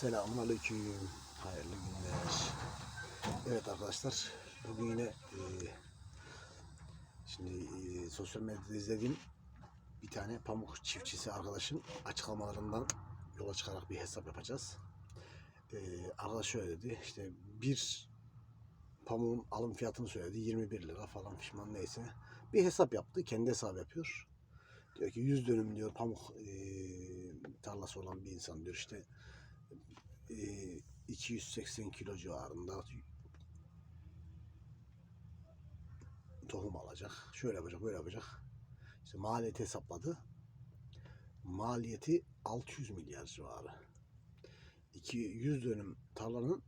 Selamun Aleyküm. Hayırlı günler. Evet arkadaşlar. Bugün yine e, şimdi e, sosyal medyada izlediğim bir tane pamuk çiftçisi arkadaşın açıklamalarından yola çıkarak bir hesap yapacağız. E, arkadaş şöyle dedi. işte bir pamuğun alım fiyatını söyledi. 21 lira falan pişman neyse. Bir hesap yaptı. Kendi hesabı yapıyor. Diyor ki 100 dönüm diyor pamuk e, tarlası olan bir insan diyor işte e, 280 kilo civarında tohum alacak. Şöyle yapacak, böyle yapacak. İşte maliyeti hesapladı. Maliyeti 600 milyar civarı. 200 dönüm tarlanın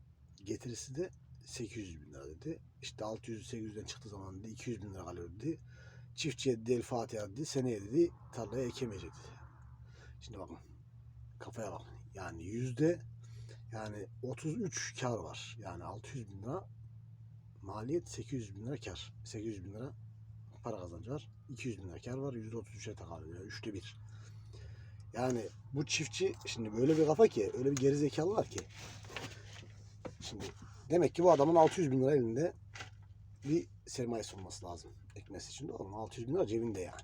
getirisi de 800 bin lira dedi. İşte 600-800'den çıktığı zaman dedi 200 bin lira kalıyor dedi. Çiftçiye dedi Fatiha dedi. Seneye dedi tarlaya ekemeyecek dedi. Şimdi bakın. Kafaya bak. Yani yüzde yani 33 kar var. Yani 600 bin lira maliyet 800 bin lira kar. 800 bin lira para kazancı var. 200 bin lira kar var. Yüzde 33'e takılıyor. Yani üçte bir. Yani bu çiftçi şimdi böyle bir kafa ki öyle bir geri zekalı var ki. Şimdi demek ki bu adamın 600 bin lira elinde bir sermayesi olması lazım. Ekmesi için doğru mu? 600 bin lira cebinde yani.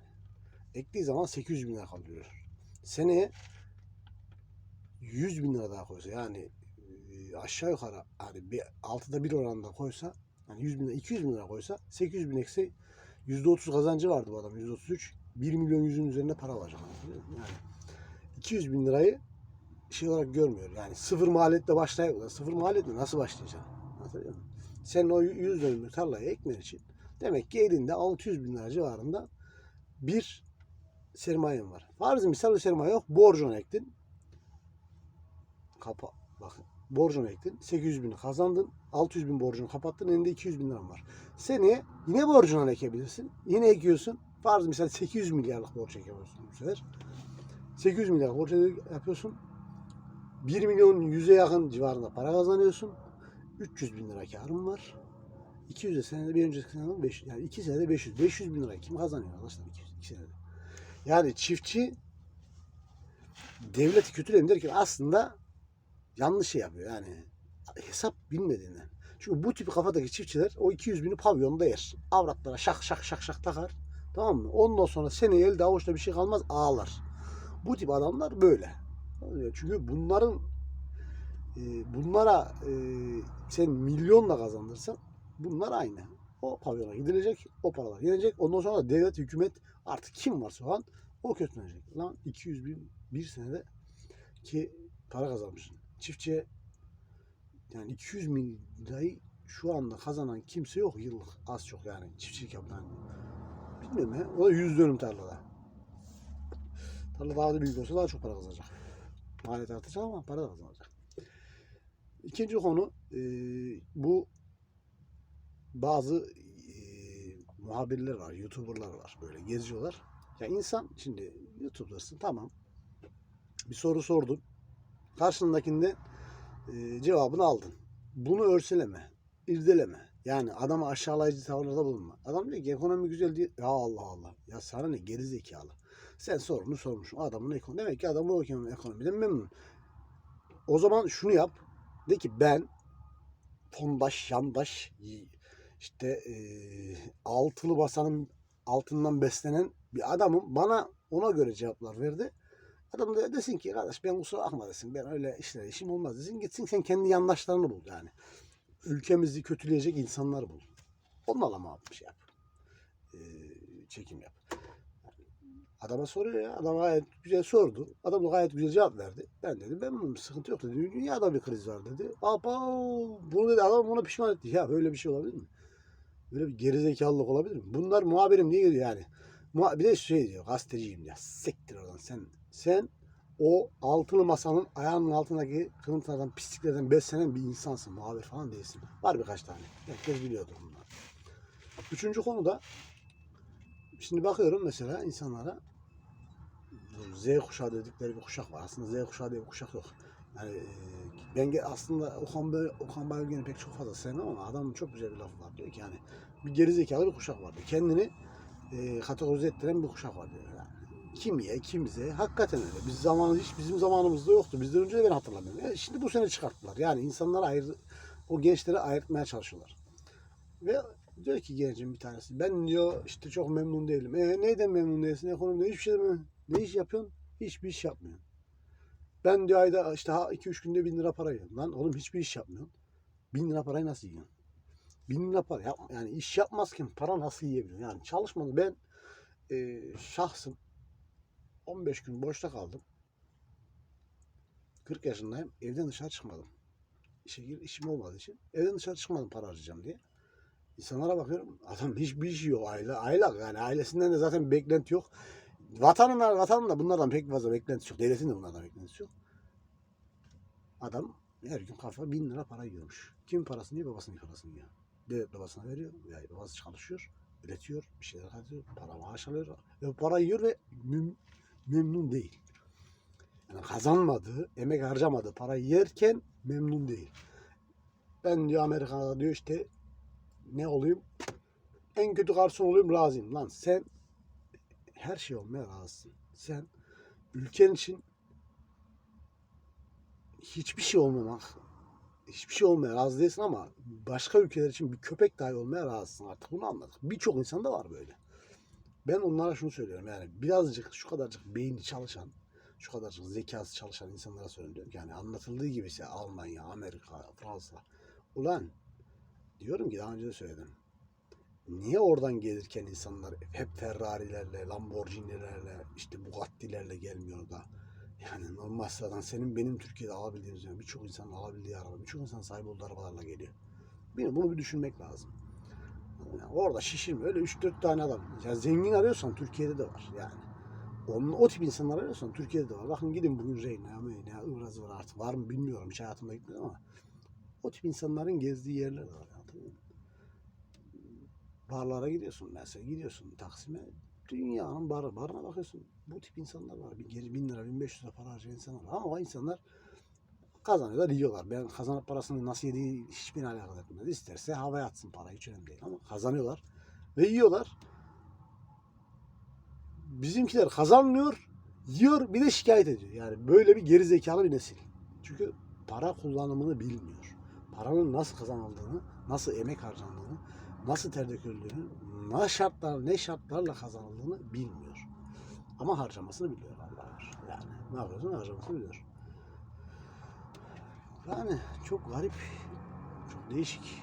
Ektiği zaman 800 bin lira kalıyor. Seneye 100 bin lira daha koysa yani aşağı yukarı hani bir, altıda bir oranda koysa yani 100 bin lira, 200 bin lira koysa 800 bin eksi %30 kazancı vardı bu adam %33 1 milyon yüzün üzerinde para alacak. Yani 200 bin lirayı şey olarak görmüyor. Yani sıfır maliyetle başlayıp sıfır maliyetle nasıl başlayacaksın? Anlatabiliyor muyum? Sen o 100 dönümlük tarlayı ekmen için demek ki elinde 600 bin lira civarında bir sermayen var. Farz misal sermaye yok. Borcunu ektin. Kapa bakın. Borcunu ektin. 800 bin kazandın. 600 bin borcunu kapattın. Elinde 200 bin liran var. Seneye yine borcunu ekebilirsin. Yine ekiyorsun. Farz misal 800 milyarlık borç ekiyorsun bu sefer. 800 milyar borç yapıyorsun. 1 milyon yüze yakın civarında para kazanıyorsun. 300 bin lira karın var. 200 de senede bir önceki senede 500. Yani 2 senede 500. 500 bin lira kim kazanıyor arkadaşlar 200, 2 senede. Yani çiftçi devleti kötüleyin derken aslında yanlış şey yapıyor. Yani hesap bilmediğinden. Çünkü bu tip kafadaki çiftçiler o 200 bini pavyonda yer. Avratlara şak şak şak şak takar. Tamam mı? Ondan sonra seneye elde avuçta bir şey kalmaz ağlar. Bu tip adamlar böyle. Çünkü bunların e, bunlara e, sen milyonla kazandırsan bunlar aynı. O pavyona gidilecek, o paralar gelecek. Ondan sonra da devlet, hükümet artık kim varsa o an o kötülenecek. Lan 200 bin bir senede ki para kazanmışsın. Çiftçiye yani 200 bin lirayı şu anda kazanan kimse yok yıllık. Az çok yani çiftçilik yapan. Bilmiyorum ya. O da 100 dönüm tarlada. Tarla daha da büyük olsa daha çok para kazanacak. Maliyet artacak ama para da kazanacak. İkinci konu e, bu bazı e, muhabirler var, youtuberlar var böyle geziyorlar. Ya insan şimdi youtubersın tamam. Bir soru sordun. Karşındakinde e, cevabını aldın. Bunu örseleme, irdeleme. Yani adama aşağılayıcı tavırlarda bulunma. Adam diyor ki ekonomi güzel diye. Ya Allah Allah. Ya sana ne geri zekalı. Sen sorunu sormuşsun. Adamın ekonomi. Demek ki adam o ekonomiden memnun. O zaman şunu yap. De ki ben fondaş, yandaş, işte e, altılı basanın altından beslenen bir adamım. Bana ona göre cevaplar verdi. Adam da desin ki kardeş ben kusura bakma desin. Ben öyle işler işim olmaz desin. Gitsin sen kendi yandaşlarını bul yani. Ülkemizi kötüleyecek insanlar bul. Abi bir şey yap. Ee, çekim yap. Adama soruyor ya. Adam gayet güzel sordu. Adam da gayet güzel cevap verdi. Ben dedim ben sıkıntı yok dedi. Dünyada bir kriz var dedi. Apa bunu dedi adam ona pişman etti. Ya böyle bir şey olabilir mi? Böyle bir gerizekalılık olabilir mi? Bunlar muhabirim diye geliyor yani. Bir de şey diyor gazeteciyim ya. Sektir oradan sen. Sen o altılı masanın ayağının altındaki kırıntılardan, pisliklerden beslenen bir insansın. Muhabir falan değilsin. Var birkaç tane. Herkes biliyordur bunları. Üçüncü konu da şimdi bakıyorum mesela insanlara Z kuşağı dedikleri bir kuşak var. Aslında Z kuşağı diye bir kuşak yok. Yani e, ben aslında Okan, Bey, Okan Bayülgen'i pek çok fazla sevmem ama adamın çok güzel bir lafı var. Diyor ki yani bir gerizekalı bir kuşak var diyor. Kendini e, kategorize ettiren bir kuşak var diyor. Yani Kimiye, kimize. Hakikaten öyle. Biz zamanı hiç bizim zamanımızda yoktu. Bizden önce de ben hatırlamıyorum. Ya şimdi bu sene çıkarttılar. Yani insanları ayır, o gençleri ayırtmaya çalışıyorlar. Ve diyor ki gencin bir tanesi. Ben diyor işte çok memnun değilim. E neyden memnun değilsin? Ekonomide hiçbir şeyden memnun. Ne iş yapıyorsun? Hiçbir iş yapmıyorsun. Ben diyor ayda işte 2-3 günde 1000 lira para yiyorum. Lan oğlum hiçbir iş yapmıyorsun. 1000 lira parayı nasıl yiyorsun? 1000 lira para yap, yani iş yapmazken para nasıl yiyebiliyorsun? Yani çalışmadı. Ben e, şahsım 15 gün boşta kaldım. 40 yaşındayım. Evden dışarı çıkmadım. İşe gir, işim olmadığı için. Evden dışarı çıkmadım para harcayacağım diye. İnsanlara bakıyorum. Adam hiçbir işi yok. Aile, aylak yani ailesinden de zaten bir beklenti yok. Vatanın, vatanın da bunlardan pek fazla beklentisi yok. Devletin de bunlardan beklentisi yok. Adam her gün kafa bin lira para yiyormuş. Kim parasını yiyor? Babasının parasını yiyor. Devlet babasına veriyor. Yani babası çalışıyor. Üretiyor. Bir şeyler katıyor. Para maaş alıyor. Ve para yiyor ve memnun değil. Yani kazanmadığı, emek harcamadığı parayı yerken memnun değil. Ben diyor Amerika'da diyor işte ne olayım? En kötü garson olayım razıyım. Lan sen her şey olmaya razısın. Sen ülken için hiçbir şey olmamak, hiçbir şey olmaya razı değilsin ama başka ülkeler için bir köpek dahi olmaya razısın artık. Bunu anladık. Birçok insan da var böyle. Ben onlara şunu söylüyorum yani birazcık şu kadarcık beyni çalışan, şu kadarcık zekası çalışan insanlara söylüyorum. Yani anlatıldığı gibi ise Almanya, Amerika, Fransa. Ulan diyorum ki daha önce de söyledim. Niye oradan gelirken insanlar hep Ferrari'lerle, Lamborghini'lerle, işte Bugatti'lerle gelmiyor da yani normal sıradan senin benim Türkiye'de alabildiğimiz yani birçok insanın alabildiği araba, birçok insan sahip olduğu arabalarla geliyor. Bunu bir düşünmek lazım. Yani orada şişirme öyle 3-4 tane adam. Ya zengin arıyorsan Türkiye'de de var yani. Onun, o tip insanlar arıyorsan Türkiye'de de var. Bakın gidin bugün Reyna, Meyna, ıvra zıvra artık var mı bilmiyorum. Hiç hayatımda gitmedim ama o tip insanların gezdiği yerler de var. Mı? Barlara gidiyorsun mesela. Gidiyorsun Taksim'e. Dünyanın barı. Barına bakıyorsun. Bu tip insanlar var. Bir geri bin lira, bin beş yüz lira para harcayan insanlar var. Ama o insanlar kazanıyorlar, yiyorlar. Ben kazanıp parasını nasıl yediği hiçbir alakadar etmez. İsterse havaya atsın parayı hiç önemli değil. Ama kazanıyorlar ve yiyorlar. Bizimkiler kazanmıyor, yiyor bir de şikayet ediyor. Yani böyle bir geri zekalı bir nesil. Çünkü para kullanımını bilmiyor. Paranın nasıl kazanıldığını, nasıl emek harcandığını, nasıl ter döküldüğünü, ne şartlar, ne şartlarla kazanıldığını bilmiyor. Ama harcamasını biliyor Allah var. Yani ne yapıyorsun harcamasını biliyor. Yani çok garip, çok değişik.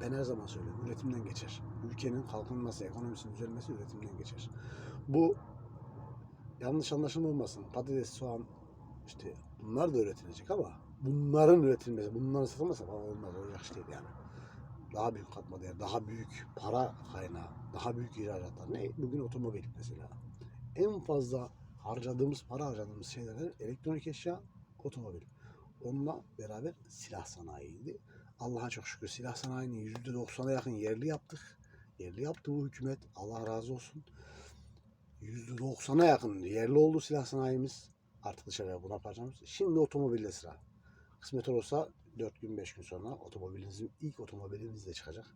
Ben her zaman söylüyorum, üretimden geçer. Ülkenin kalkınması, ekonomisinin düzelmesi üretimden geçer. Bu yanlış anlaşılma olmasın. Patates, soğan, işte bunlar da üretilecek ama bunların üretilmesi, bunların satılması falan olmaz. Olacak değil yani. Daha büyük katma değer, daha büyük para kaynağı, daha büyük ihracatlar. Ne? Bugün otomobil mesela. En fazla harcadığımız, para harcadığımız şeyler elektronik eşya, otomobil. Onunla beraber silah sanayiydi. Allah'a çok şükür silah sanayinin %90'a yakın yerli yaptık. Yerli yaptı bu hükümet. Allah razı olsun. %90'a yakın yerli oldu silah sanayimiz. Artık dışarıya buna parçamız. Şimdi otomobilde sıra. Kısmet olursa 4 gün 5 gün sonra otomobilinizin ilk otomobiliniz de çıkacak.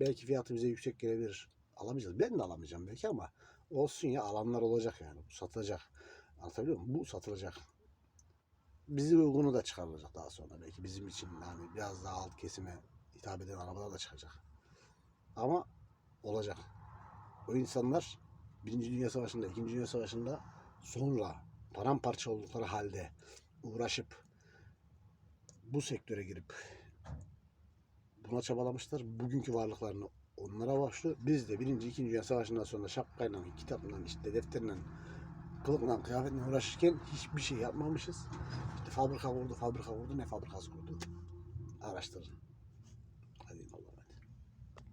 Belki fiyatı bize yüksek gelebilir. Alamayacağız. Ben de alamayacağım belki ama olsun ya alanlar olacak yani. Satılacak. Anlatabiliyor muyum? Bu satılacak. Bizi uygunu da çıkarılacak daha sonra. Belki bizim için yani biraz daha alt kesime hitap eden arabalar da çıkacak. Ama olacak. O insanlar Birinci Dünya Savaşı'nda, İkinci Dünya Savaşı'nda sonra paramparça oldukları halde uğraşıp bu sektöre girip buna çabalamışlar. Bugünkü varlıklarını onlara başlıyor. Biz de birinci, ikinci Dünya Savaşı'ndan sonra şapkayla, kitapla, işte defterle, kılıkla, kıyafetle uğraşırken hiçbir şey yapmamışız. İşte fabrika kurdu, fabrika kurdu, ne fabrikası kurdu? Araştırın.